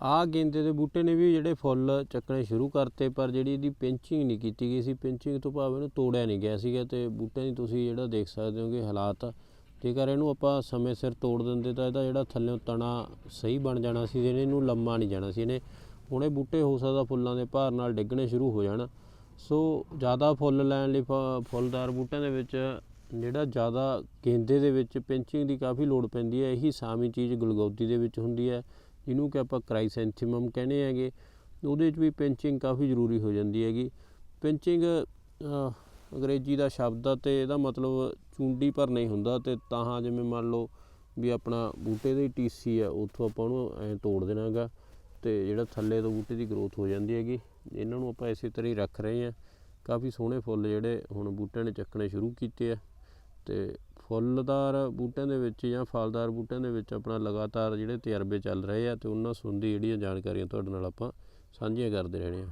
ਆਹ ਗੇਂਦੇ ਦੇ ਬੂਟੇ ਨੇ ਵੀ ਜਿਹੜੇ ਫੁੱਲ ਚੱਕਣੇ ਸ਼ੁਰੂ ਕਰਤੇ, ਪਰ ਜਿਹੜੀ ਇਹਦੀ ਪਿੰਚਿੰਗ ਨਹੀਂ ਕੀਤੀ ਗਈ ਸੀ, ਪਿੰਚਿੰਗ ਤੋਂ ਭਾਵ ਇਹਨੂੰ ਤੋੜਿਆ ਨਹੀਂ ਗਿਆ ਸੀਗਾ, ਤੇ ਬੂਟੇ ਦੀ ਤੁਸੀਂ ਜਿਹੜਾ ਦੇਖ ਸਕਦੇ ਹੋਗੇ ਹਾਲਾਤ ਜੇਕਰ ਇਹਨੂੰ ਆਪਾਂ ਸਮੇਂ ਸਿਰ ਤੋੜ ਦਿੰਦੇ ਤਾਂ ਇਹਦਾ ਜਿਹੜਾ ਥੱਲੇੋਂ ਤਣਾ ਸਹੀ ਬਣ ਜਾਣਾ ਸੀ, ਜਿਹਨੇ ਇਹਨੂੰ ਲੰਮਾ ਨਹੀਂ ਜਾਣਾ ਸੀ, ਇਹਨੇ ਹੁਣੇ ਬੂਟੇ ਹੋ ਸਕਦਾ ਫੁੱਲਾਂ ਦੇ ਭਾਰ ਨਾਲ ਡਿੱਗਣੇ ਸ਼ੁਰੂ ਹੋ ਜਾਣ। ਸੋ ਜ਼ਿਆਦਾ ਫੁੱਲ ਲੈਣ ਲਈ ਫ- ਫੁੱਲਦਾਰ ਬੂਟਿਆਂ ਦੇ ਵਿੱਚ ਜਿਹੜਾ ਜ਼ਿਆਦਾ ਗੇਂਦੇ ਦੇ ਵਿੱਚ ਪਿੰਚਿੰਗ ਦੀ ਕਾਫੀ ਲੋੜ ਪੈਂਦੀ ਹੈ, ਇਹੀ ਸਾਮੀ ਚੀਜ਼ ਗੁਲਗੌਦੀ ਦੇ ਵਿੱਚ ਹੁੰਦੀ ਹੈ। ਜਿਹਨੂੰ ਕਿ ਆਪਾਂ ਕ੍ਰਾਈਸੈਂਥੀਮਮ ਕਹਿੰਦੇ ਹੈਗੇ, ਉਹਦੇ 'ਚ ਵੀ ਪਿੰਚਿੰਗ ਕਾਫੀ ਜ਼ਰੂਰੀ ਹੋ ਜਾਂਦੀ ਹੈਗੀ। ਪਿੰਚਿੰਗ ਅੰਗਰੇਜ਼ੀ ਦਾ ਸ਼ਬਦ ਆ ਤੇ ਇਹਦਾ ਮਤਲਬ ਚੁੰਡੀ ਪਰ ਨਹੀਂ ਹੁੰਦਾ ਤੇ ਤਾਂ ਜਿਵੇਂ ਮੰਨ ਲਓ ਵੀ ਆਪਣਾ ਬੂਟੇ ਦੀ ਟੀਸੀ ਆ, ਉੱਥੋਂ ਆਪਾਂ ਉਹਨੂੰ ਐ ਤੋੜ ਦੇਣਾ ਹੈਗਾ ਤੇ ਜਿਹੜਾ ਥੱਲੇ ਤੋਂ ਬੂਟੇ ਦੀ ਗਰੋਥ ਹੋ ਜਾਂਦੀ ਹੈਗੀ। ਇਹਨਾਂ ਨੂੰ ਆਪਾਂ ਇਸੇ ਤਰ੍ਹਾਂ ਹੀ ਰੱਖ ਰਹੇ ਹਾਂ। ਕਾਫੀ ਸੋਹਣੇ ਫੁੱਲ ਜਿਹੜੇ ਹੁਣ ਬੂਟਿਆਂ ਨੇ ਚੱਕਣੇ ਸ਼ੁਰੂ ਕੀਤੇ ਆ ਤੇ ਫੁੱਲਦਾਰ ਬੂਟਿਆਂ ਦੇ ਵਿੱਚ ਜਾਂ ਫਲਦਾਰ ਬੂਟਿਆਂ ਦੇ ਵਿੱਚ ਆਪਣਾ ਲਗਾਤਾਰ ਜਿਹੜੇ ਤਜਰਬੇ ਚੱਲ ਰਹੇ ਆ ਅਤੇ ਉਹਨਾਂ ਸੰਬੰਧੀ ਜਿਹੜੀਆਂ ਜਾਣਕਾਰੀਆਂ ਤੁਹਾਡੇ ਨਾਲ ਆਪਾਂ ਸਾਂਝੀਆਂ ਕਰਦੇ ਰਹਿਣੇ ਆ।